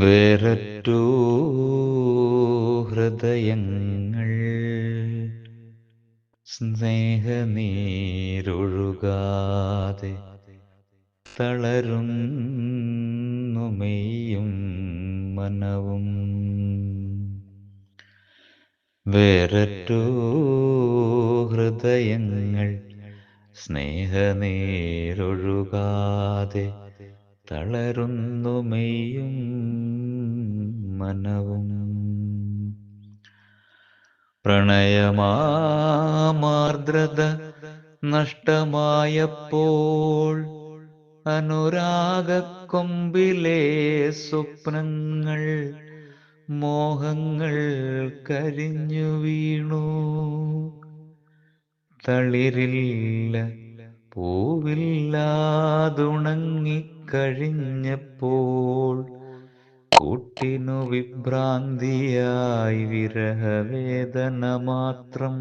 വേററ്റു ഹൃദയങ്ങൾ സ്നേഹനീരൊഴുകാതെ തളരുന്നു മെയ്യും മനവും. വേററ്റു ഹൃദയങ്ങൾ സ്നേഹനീരൊഴുകാതെ തളരുന്നു മെയ്യും മനവും പ്രണയമാർദ്രത നഷ്ടമായപ്പോൾ അനുരാഗക്കൊമ്പിലെ സ്വപ്നങ്ങൾ മോഹങ്ങൾ കരിഞ്ഞു വീണു. തളിരില്ല പൂവില്ലാതുണങ്ങിക്കഴിഞ്ഞപ്പോൾ കൂട്ടിനു വിഭ്രാന്തിയായി വിരഹവേദന മാത്രം